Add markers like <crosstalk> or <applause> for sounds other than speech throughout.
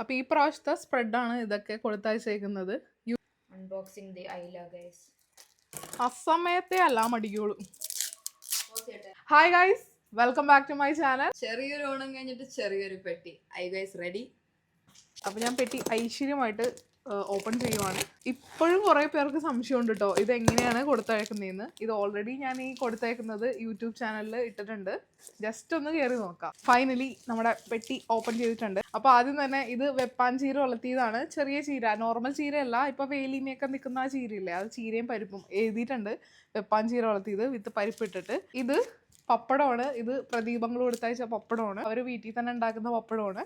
അപ്പോൾ ഈ പ്രാവശ്യത്തെ ആണ് ഇതൊക്കെ കൊടുത്തയച്ചേക്കുന്നത്. അൺബോക്സിംഗ് ദി ഐല ഗൈസ് അസമയത്തെ അല്ല മടിക്കുള്ളൂ hi guys welcome back to my channel ചെറിയൊരു ഓണം കഴിഞ്ഞിട്ട് ചെറിയൊരു പെട്ടി. ഐ ഗൈസ് റെഡി അപ്പോൾ ഞാൻ പെട്ടി ഐശ്വര്യമായിട്ട് ഓപ്പൺ ചെയ്യുവാണ്. ഇപ്പോഴും കുറേ പേർക്ക് സംശയമുണ്ട് കേട്ടോ ഇത് എങ്ങനെയാണ് കൊടുത്തയക്കുന്നതെന്ന് ഇത് ഓൾറെഡി ഞാൻ ഈ കൊടുത്തയക്കുന്നത് യൂട്യൂബ് ചാനലിൽ ഇട്ടിട്ടുണ്ട്. ജസ്റ്റ് ഒന്ന് കയറി നോക്കാം. ഫൈനലി നമ്മുടെ പെട്ടി ഓപ്പൺ ചെയ്തിട്ടുണ്ട്. അപ്പോൾ ആദ്യം തന്നെ ഇത് വെപ്പാൻ ചീര വളർത്തിയതാണ് ചെറിയ ചീര നോർമൽ ചീരയല്ല. ഇപ്പോൾ വേലിമയൊക്കെ നിൽക്കുന്ന ആ ചീരയില്ലേ? അത് ചീരയും പരിപ്പും എഴുതിയിട്ടുണ്ട് വെപ്പാൻ ചീര വളർത്തിയത് വിത്ത് പരിപ്പ് ഇട്ടിട്ട് ഇത് പപ്പടമാണ്. ഇത് പ്രദീപങ്ങൾ കൊടുത്തയച്ച പപ്പടമാണ്. അവർ വീട്ടിൽ തന്നെ ഉണ്ടാക്കുന്ന പപ്പടമാണ്.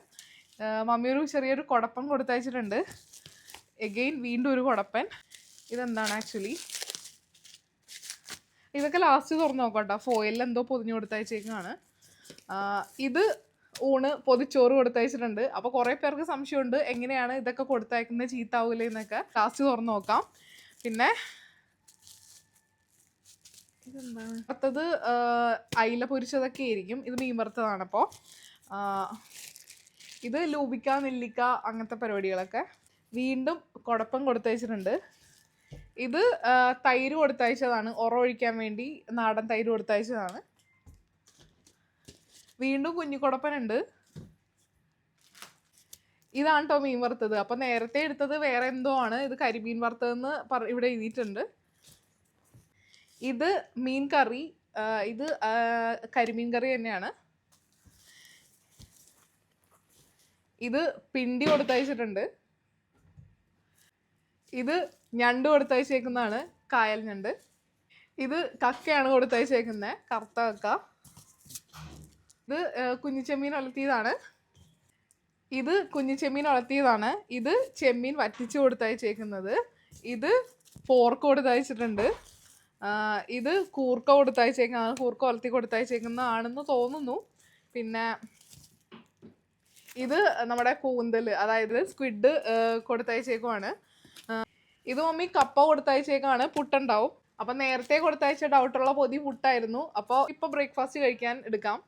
മമ്മിയൊരു ചെറിയൊരു കുടപ്പം കൊടുത്തയച്ചിട്ടുണ്ട്. എഗെയിൻ വീണ്ടും ഒരു കുടപ്പൻ. ഇതെന്താണ് ആക്ച്വലി ഇതൊക്കെ ലാസ്റ്റ് തുറന്നു നോക്കട്ടോ. ഫോയിലിൽ എന്തോ പൊതിഞ്ഞു കൊടുത്തയച്ചേക്കാണ് ഇത് ഊണ് പൊതിച്ചോറ് കൊടുത്തയച്ചിട്ടുണ്ട്. അപ്പോൾ കുറേ പേർക്ക് സംശയമുണ്ട്. എങ്ങനെയാണ് ഇതൊക്കെ കൊടുത്തയക്കുന്നത്? ചീത്താവൂലേ എന്നൊക്കെ. ലാസ്റ്റ് തുറന്നു നോക്കാം. പിന്നെ അടുത്തത് അയില പൊരിച്ചതൊക്കെ ആയിരിക്കും. ഇത് മീൻ വറുത്തതാണ് അപ്പോൾ ഇത് ലൂപിക്ക നെല്ലിക്ക അങ്ങനത്തെ പരിപാടികളൊക്കെ. വീണ്ടും കുടപ്പം കൊടുത്തയച്ചിട്ടുണ്ട്. ഇത് തൈര് കൊടുത്തയച്ചതാണ്. ഉറ ഒഴിക്കാൻ വേണ്ടി നാടൻ തൈര് കൊടുത്തയച്ചതാണ്. വീണ്ടും കുഞ്ഞിക്കുടപ്പനുണ്ട്. ഇതാണ് കേട്ടോ മീൻ വറുത്തത്. അപ്പൊ നേരത്തെ എടുത്തത് വേറെ എന്തോ ആണ്. ഇത് കരിമീൻ വറുത്തതെന്ന് പറ ഇവിടെ എഴുതിയിട്ടുണ്ട്. ഇത് മീൻ കറി ഇത് കരിമീൻ കറി തന്നെയാണ്. ഇത് പിണ്ടി കൊടുത്തയച്ചിട്ടുണ്ട്. ഇത് ഞണ്ട് കൊടുത്തയച്ചേക്കുന്നതാണ് കായൽ ഞണ്ട്. ഇത് കക്കയാണ് കൊടുത്തയച്ചേക്കുന്നത് കറുത്ത കക്ക. ഇത് കുഞ്ഞിച്ചെമ്മീൻ വളർത്തിയതാണ്. ഇത് കുഞ്ഞിച്ചെമ്മീൻ വളർത്തിയതാണ്. ഇത് ചെമ്മീൻ വറ്റിച്ച് കൊടുത്തയച്ചേക്കുന്നത്. ഇത് പോർക്ക് കൊടുത്തയച്ചിട്ടുണ്ട്. ഇത് കൂർക്ക കൊടുത്തയച്ചേക്കുന്നതാണ് കൂർക്ക വളർത്തി കൊടുത്തയച്ചേക്കുന്നതാണെന്ന് തോന്നുന്നു. പിന്നെ ഇത് നമ്മുടെ കൂന്തൽ അതായത് സ്ക്വിഡ് കൊടുത്തയച്ചേക്കുവാണ്. ഇത് മമ്മി കപ്പ കൊടുത്തയച്ചേക്കാണ് പുട്ടുണ്ടാവും. അപ്പൊ നേരത്തെ കൊടുത്തയച്ച ഡൗട്ടുള്ള പൊതി പുട്ടായിരുന്നു. അപ്പോൾ ഇപ്പൊ ബ്രേക്ക്ഫാസ്റ്റ് കഴിക്കാൻ എടുക്കാം.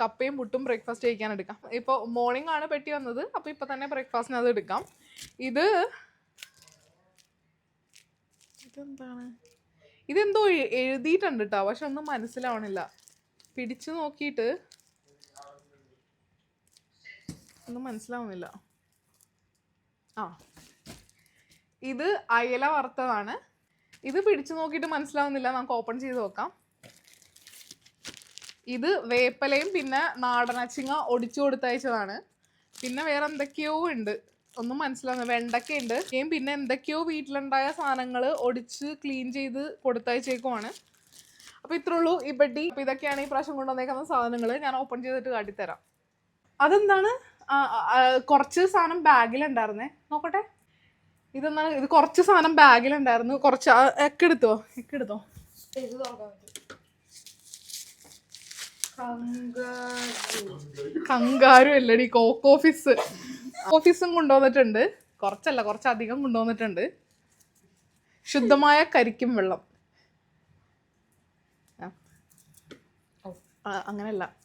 കപ്പയും പുട്ടും ബ്രേക്ക്ഫാസ്റ്റ് കഴിക്കാൻ എടുക്കാം. ഇപ്പൊ മോർണിംഗ് ആണ് പെട്ടി വന്നത്. അപ്പോൾ ഇപ്പൊ തന്നെ ബ്രേക്ക്ഫാസ്റ്റിന് അത് എടുക്കാം. ഇത് ഇതെന്താണ്? ഇതെന്തോ എഴുതിയിട്ടുണ്ട് കേട്ടോ പക്ഷെ ഒന്നും മനസ്സിലാവണില്ല. പിടിച്ചു നോക്കിയിട്ട് ഒന്നും മനസ്സിലാവുന്നില്ല. ആ. ഇത് അയല വറുത്തതാണ്. ഇത് പിടിച്ചു നോക്കിയിട്ട് മനസ്സിലാവുന്നില്ല. നമുക്ക് ഓപ്പൺ ചെയ്ത് നോക്കാം. ഇത് വേപ്പലയും പിന്നെ നാടനച്ചിങ്ങ ഒടിച്ചു കൊടുത്തയച്ചതാണ്. പിന്നെ വേറെ എന്തൊക്കെയോ ഉണ്ട്. ഒന്നും മനസ്സിലാവുന്നില്ല. വെണ്ടക്ക ഉണ്ട് പിന്നെ എന്തൊക്കെയോ വീട്ടിലുണ്ടായ സാധനങ്ങൾ ഒടിച്ച് ക്ലീൻ ചെയ്ത് കൊടുത്തയച്ചേക്കുവാണ്. അപ്പോൾ ഇത്രേ ഉള്ളൂ ഈ പെട്ടി അപ്പോൾ ഇതൊക്കെയാണ് ഈ പ്രാവശ്യം കൊണ്ടുവന്നേക്കുന്ന സാധനങ്ങൾ ഞാൻ ഓപ്പൺ ചെയ്തിട്ട് കാട്ടിത്തരാം. അതെന്താണ്? കുറച്ച് സാധനം ബാഗിലുണ്ടായിരുന്നേ. നോക്കട്ടെ. ഇതെന്താണ് ഇത് കുറച്ച് സാധനം ബാഗിലുണ്ടായിരുന്നു. കുറച്ച് ഒക്കെ എടുത്തോ ഒക്കെ എടുത്തോ കങ്കാരു. അല്ലടി കോക്ക് ഓഫീസ് ഓഫീസും കൊണ്ടുവന്നിട്ടുണ്ട്. കുറച്ചല്ല കുറച്ചധികം കൊണ്ടുവന്നിട്ടുണ്ട്. ശുദ്ധമായ കരിക്കും വെള്ളം. അങ്ങനെയല്ല.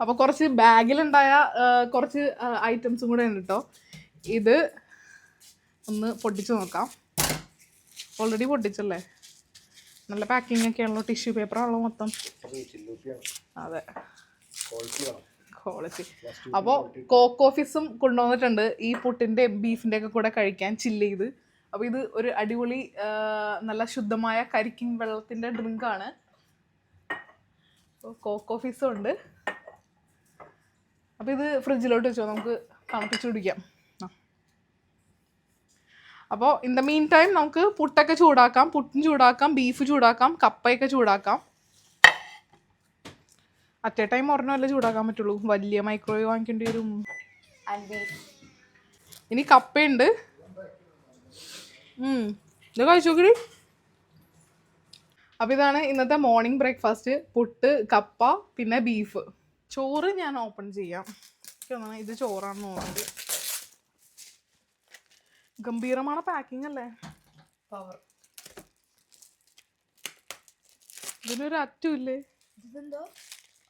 അപ്പൊ കുറച്ച് ബാഗിലുണ്ടായ കുറച്ച് ഐറ്റംസും കൂടെ ഉണ്ട് കേട്ടോ ഇത് ഒന്ന് പൊട്ടിച്ച് നോക്കാം. ഓൾറെഡി പൊട്ടിച്ചല്ലേ? നല്ല പാക്കിംഗ് ഒക്കെ ആണല്ലോ ടിഷ്യൂ പേപ്പർ ആണല്ലോ മൊത്തം. അതെ. ക്വാളിറ്റി അപ്പോൾ കോക്കോഫീസും കൊണ്ടുവന്നിട്ടുണ്ട്. ഈ പുട്ടിന്റെ ബീഫിന്റെ ഒക്കെ കൂടെ കഴിക്കാൻ ചില്ല് ചെയ്ത്. അപ്പോൾ ഇത് ഒരു അടിപൊളി നല്ല ശുദ്ധമായ കരിക്കിൻ വെള്ളത്തിന്റെ ഡ്രിങ്കാണ് ആണ്. ഓഫീസും ഉണ്ട്. അപ്പോൾ ഇത് ഫ്രിഡ്ജിലോട്ട് വെച്ചോ നമുക്ക് തണുപ്പിച്ച് കുടിക്കാം അപ്പോൾ ഇൻ ദ മീൻ ടൈം നമുക്ക് പുട്ടൊക്കെ ചൂടാക്കാം പുട്ടും ചൂടാക്കാം ബീഫ് ചൂടാക്കാം കപ്പയൊക്കെ ചൂടാക്കാം. അറ്റ് ടൈം ഒരെണ്ണമല്ലേ ചൂടാക്കാൻ പറ്റുള്ളൂ. വലിയ മൈക്രോവേവ് വാങ്ങിക്കേണ്ടി വരും. ഇനി കപ്പയുണ്ട്. ഇത് കഴിച്ചു നോക്കടി അപ്പോൾ ഇതാണ് ഇന്നത്തെ മോർണിംഗ് ബ്രേക്ക്ഫാസ്റ്റ് പുട്ട് കപ്പ പിന്നെ ബീഫ് ചോറ് ഞാൻ ഓപ്പൺ ചെയ്യാം. ഇത് ചോറാണെന്ന് തോന്നുന്നത് ഗംഭീരമാണ് പാക്കിംഗ് അല്ലേ? പവർ ഇതിനൊരു അറ്റുമില്ലേ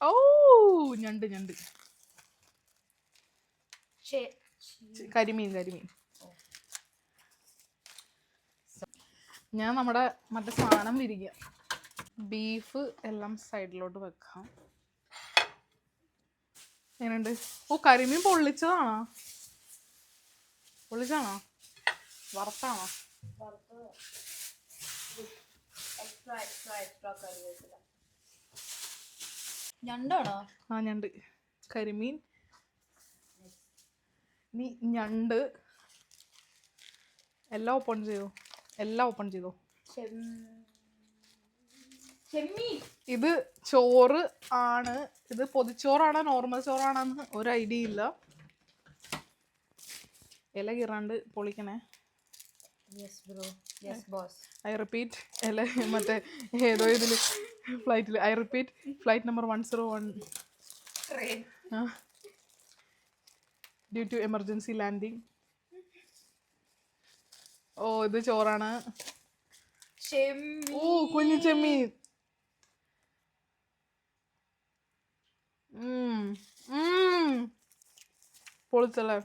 ഓ ഞണ്ട് ഞണ്ട്. കരിമീൻ കരിമീൻ. ഞാൻ നമ്മുടെ മറ്റേ സാധനം വിരിക്കാം. ബീഫ് എല്ലാം സൈഡിലോട്ട് വെക്കാം. എങ്ങനെയുണ്ട്? ഓ കരിമീൻ പൊള്ളിച്ചതാണോ? പൊള്ളിച്ചാണോ വറുത്താണോ. ഞണ്ടാണോ ആ ഞണ്ട്. കരിമീൻ. നീ ഞണ്ട്. എല്ലാം ഓപ്പൺ ചെയ്തോ? എല്ലാം ഓപ്പൺ ചെയ്തോ? ഇത് ചോറ് ആണ്. ഇത് പൊതിച്ചോറാണോ നോർമൽ ചോറാണെന്ന് ഒരു ഐഡിയ ഇല്ല. ഇല കീറാണ്ട് പൊളിക്കണേ. ഐ റിപ്പീറ്റ് ഇല മറ്റേ ഏതോ ഇതിൽ ഫ്ലൈറ്റിൽ I repeat flight number one zero one due to emergency landing ഓ ഇത് ചോറാണ്. ഓ കുഞ്ഞു ചെമ്മീൻ. പൊളിച്ചല്ലേ?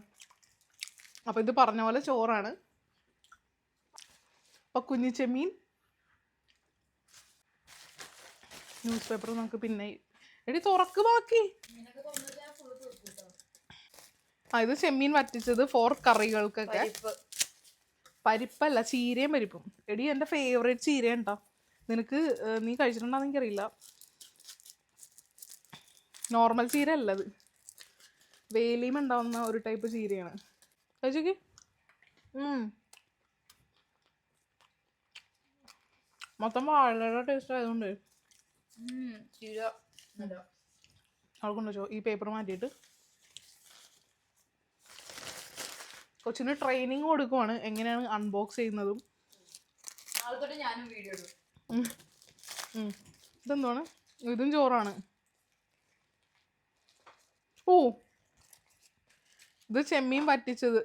അപ്പൊ ഇത് പറഞ്ഞ പോലെ ചോറാണ്. അപ്പൊ കുഞ്ഞിച്ചെമ്മീൻ ചെമ്മീൻ ന്യൂസ് പേപ്പർ നമുക്ക് പിന്നെ എടി തുറക്ക് ബാക്കി. ആ ഇത് ചെമ്മീൻ വറ്റിച്ചത് ഫോർ കറികൾക്കൊക്കെ. പരിപ്പ്. പരിപ്പല്ല ചീരയും പരിപ്പും. എടി എന്റെ ഫേവറേറ്റ് ചീര ഉണ്ടോ നിനക്ക് നീ കഴിച്ചിട്ടുണ്ടോ എനിക്കറിയില്ല. നോർമൽ ചീര അല്ല അത് വേലിയും ഉണ്ടാവുന്ന ഒരു ടൈപ്പ് ചീരയാണ്. കഴിച്ചോക്ക് മൊത്തം വാഴയുടെ ടേസ്റ്റ് ആയതുകൊണ്ട്. ചീര ഈ പേപ്പർ മാറ്റിയിട്ട്? കൊച്ചിന് ട്രെയിനിങ് കൊടുക്കുവാണ്. എങ്ങനെയാണ് അൺബോക്സ് ചെയ്യുന്നതും. ഞാനും വീഡിയോ. ഇതെന്താണ് ഇതും ചോറാണ്. ഓ ഇത് ചെമ്മീൻ വറ്റിച്ചത്.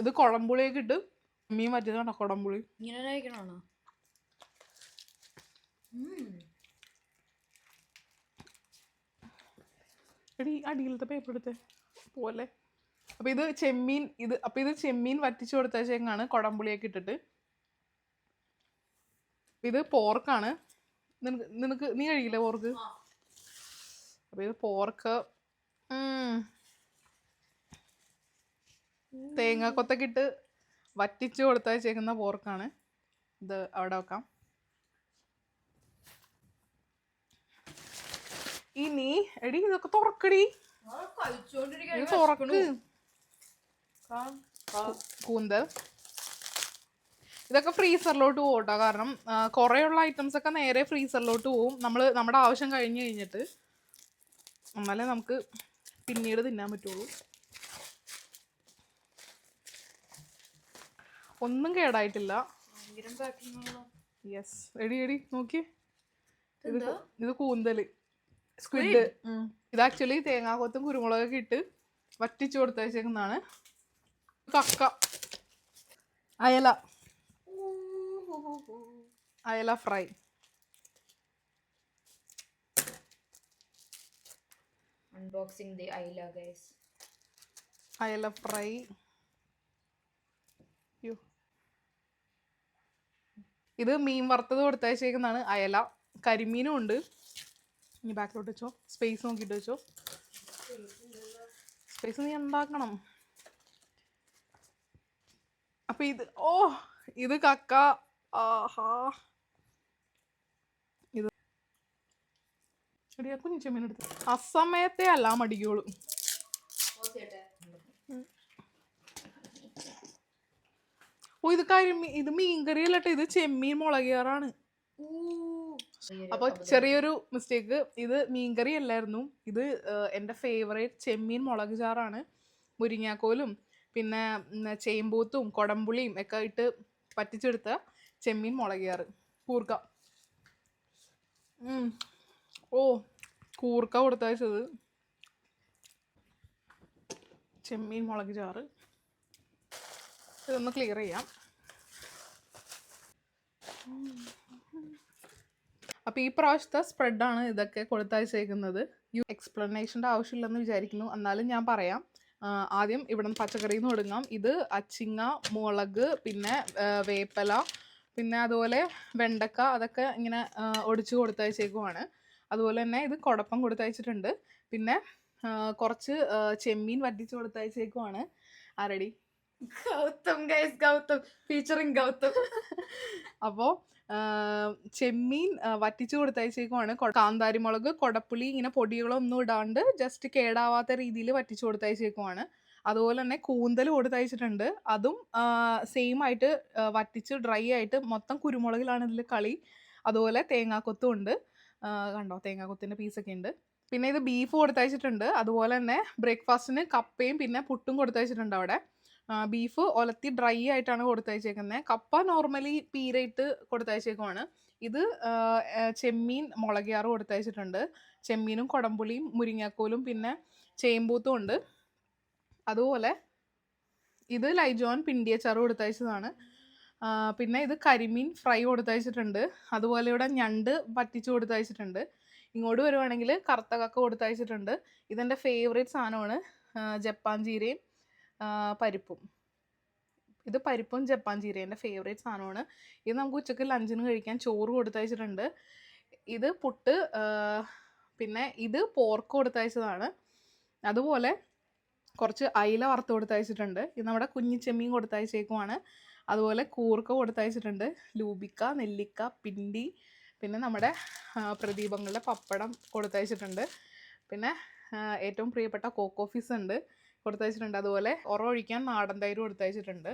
ഇത് കുഴമ്പുളിയൊക്കെ ഇട്ട് ചെമ്മീൻ വറ്റിച്ചതാണോ കുളമ്പുളി? ഇങ്ങനെ കഴിക്കണോ എടി അടിയിലത്തെ പേപ്പർ എടുത്തേ. പോലെ. അപ്പൊ ഇത് ചെമ്മീൻ ഇത് അപ്പൊ ഇത് ചെമ്മീൻ വറ്റിച്ചു കൊടുത്തേക്കാണ് കുടംപുളിയൊക്കെ ഇട്ടിട്ട്. ഇത് പോർക്കാണ് നിനക്ക് നിനക്ക് നീ കഴിയില്ലേ പോർക്ക് അപ്പൊ ഇത് പോർക്ക്. തേങ്ങാക്കൊത്തൊക്കെ ഇട്ട് വറ്റിച്ച് കൊടുത്തയച്ചേക്കുന്ന പോർക്കാണ്. ഇത് അവിടെ വെക്കാം. ഇനി എടി ഇതൊക്കെ തുറക്കടി. തുറക്ക്. കൂന്തൽ. ഇതൊക്കെ ഫ്രീസറിലോട്ട് പോകട്ടോ കാരണം കുറേയുള്ള ഐറ്റംസ് ഒക്കെ നേരെ ഫ്രീസറിലോട്ട് പോകും നമ്മൾ നമ്മുടെ ആവശ്യം കഴിഞ്ഞു കഴിഞ്ഞിട്ട്. എന്നാലേ നമുക്ക് പിന്നീട് തിന്നാൻ പറ്റുള്ളൂ. ഒന്നും കേടായിട്ടില്ല. യെസ് എടി എടി നോക്കി. ഇത് ഇത് കൂന്തൽ. സ്ക്വിഡ് ഇത് ആക്ച്വലി തേങ്ങാക്കൊത്തും കുരുമുളകൊക്കെ ഇട്ട് വറ്റിച്ചു കൊടുത്തേക്കുന്നതാണ് കക്ക. അയല. അയല fry. Unboxing the Aila guys അയല ഫ്രൈ യോ ഇത് മീൻ വറുത്തത് കൊടുത്തയച്ചേക്കുന്നതാണ് അയല. കരിമീനും ഉണ്ട്. ഇനി ബാക്കിലോട്ട് വെച്ചോ. സ്പേസ് നോക്കിയിട്ട് വെച്ചോ. സ്പേസ് നീ ഉണ്ടാക്കണം അപ്പൊ ഇത് ഓ ഇത് കക്ക. ആഹാ ഇത് എടിയാ കുഞ്ഞു ചെമ്മീൻ എടുത്ത്. അസമയത്തെ അല്ല മടിക്കോളൂ. ഓ ഇത് കരിമീൻ ഇത് മീൻകറി അല്ലട്ടെ ഇത് ചെമ്മീൻ മുളകിയാറാണ്. അപ്പോൾ ചെറിയൊരു മിസ്റ്റേക്ക്. ഇത് മീൻകറി അല്ലായിരുന്നു ഇത് എന്റെ ഫേവറേറ്റ് ചെമ്മീൻ മുളക് ചാറാണ്. മുരിങ്ങാക്കോലും പിന്നെ ചേമ്പൂത്തും കൊടമ്പുളിയും ഒക്കെ ഇട്ട് പറ്റിച്ചെടുത്ത ചെമ്മീൻ മുളകിയാറ് കൂർക്ക. ഉം. ഓ കൂർക്ക കൊടുത്തയച്ചത് ചെമ്മീൻ മുളക് ചാറ് ഇതൊന്ന് ക്ലിയർ ചെയ്യാം. അപ്പോൾ ഈ പ്രാവശ്യത്തെ സ്പ്രെഡാണ് ഇതൊക്കെ കൊടുത്തയച്ചേക്കുന്നത് യു എക്സ്പ്ലനേഷന്റെ ആവശ്യമില്ലെന്ന് വിചാരിക്കുന്നു. എന്നാലും ഞാൻ പറയാം. ആദ്യം ഇവിടെ നിന്ന് പച്ചക്കറിയിൽ നിന്ന് തുടങ്ങാം ഇത് അച്ചിങ്ങ മുളക് പിന്നെ വേപ്പല പിന്നെ അതുപോലെ വെണ്ടക്ക അതൊക്കെ ഇങ്ങനെ ഒടിച്ച് കൊടുത്തയച്ചേക്കുവാണ് അതുപോലെ തന്നെ ഇത് കുടപ്പം കൊടുത്തയച്ചിട്ടുണ്ട്. പിന്നെ കുറച്ച് ചെമ്മീൻ വറ്റിച്ച് കൊടുത്തയച്ചേക്കുവാണ്. ആരടി? ഗൗതം ഗൈസ് ഗൗതം. ഫീച്ചറിങ് ഗൗതം. <laughs> അപ്പോൾ ചെമ്മീൻ വറ്റിച്ചു വറ്റിച്ച് കൊടുത്തയച്ചേക്കുവാണ്. കാന്താരി മുളക് കൊടപ്പുളി ഇങ്ങനെ പൊടികളൊന്നും ഇടാണ്ട് ജസ്റ്റ് കേടാവാത്ത രീതിയിൽ വറ്റിച്ച് കൊടുത്തയച്ചേക്കുമാണ് അതുപോലെ തന്നെ കൂന്തൽ കൊടുത്തയച്ചിട്ടുണ്ട്. അതും സെയിം ആയിട്ട് വറ്റിച്ച് ഡ്രൈ ആയിട്ട് മൊത്തം കുരുമുളകിലാണ് ഇതിൽ കളി. അതുപോലെ തേങ്ങാക്കൊത്തും ഉണ്ട്. കണ്ടോ തേങ്ങാക്കൊത്തിന്റെ പീസൊക്കെ ഉണ്ട്. പിന്നെ ഇത് ബീഫ് കൊടുത്തയച്ചിട്ടുണ്ട്. അതുപോലെ തന്നെ ബ്രേക്ക്ഫാസ്റ്റിന് കപ്പയും പിന്നെ പുട്ടും കൊടുത്തയച്ചിട്ടുണ്ട് അവിടെ. ബീഫ് ഒലത്തി ഡ്രൈ ആയിട്ടാണ് കൊടുത്തയച്ചേക്കുന്നത് കപ്പ നോർമലി പീരയിട്ട് കൊടുത്തയച്ചേക്കുവാണ്. ഇത് ചെമ്മീൻ മുളകിയാറും കൊടുത്തയച്ചിട്ടുണ്ട്. ചെമ്മീനും കുടംപുളിയും മുരിങ്ങാക്കോലും പിന്നെ ചേമ്പൂത്തും ഉണ്ട്. അതുപോലെ ഇത് ലൈജോൺ പിണ്ടിയച്ചാറ് കൊടുത്തയച്ചതാണ്. പിന്നെ ഇത് കരിമീൻ ഫ്രൈ കൊടുത്തയച്ചിട്ടുണ്ട്. അതുപോലെ ഇവിടെ ഞണ്ട് പറ്റിച്ച് കൊടുത്തയച്ചിട്ടുണ്ട്. ഇങ്ങോട്ട് വരുവാണെങ്കിൽ കറുത്ത കക്ക കൊടുത്തയച്ചിട്ടുണ്ട്. ഇതെന്റെ ഫേവറേറ്റ് സാധനമാണ്. ജപ്പാൻ ജീരയും പരിപ്പും. ഇത് പരിപ്പും ജപ്പാൻ ജീരയും എന്റെ ഫേവറേറ്റ് സാധനമാണ്. ഇത് നമുക്ക് ഉച്ചയ്ക്ക് ലഞ്ചിന് കഴിക്കാൻ ചോറ് കൊടുത്തയച്ചിട്ടുണ്ട്. ഇത് പുട്ട് പിന്നെ ഇത് പോർക്ക് കൊടുത്തയച്ചതാണ്. അതുപോലെ കുറച്ച് അയില വറുത്ത് കൊടുത്തയച്ചിട്ടുണ്ട്. ഇത് നമ്മുടെ കുഞ്ഞിച്ചെമ്മീൻ കൊടുത്തയച്ചേക്കുവാണ്. അതുപോലെ കൂർക്ക കൊടുത്തയച്ചിട്ടുണ്ട്. ലൂബിക്ക നെല്ലിക്ക പിണ്ടി പിന്നെ നമ്മുടെ പ്രദീപങ്ങളുടെ പപ്പടം കൊടുത്തയച്ചിട്ടുണ്ട്. പിന്നെ ഏറ്റവും പ്രിയപ്പെട്ട കോക്കോഫീസ് ഉണ്ട് കൊടുത്തയച്ചിട്ടുണ്ട്. അതുപോലെ ഒറ ഒഴിക്കാൻ നാടൻ തൈര് കൊടുത്തയച്ചിട്ടുണ്ട്.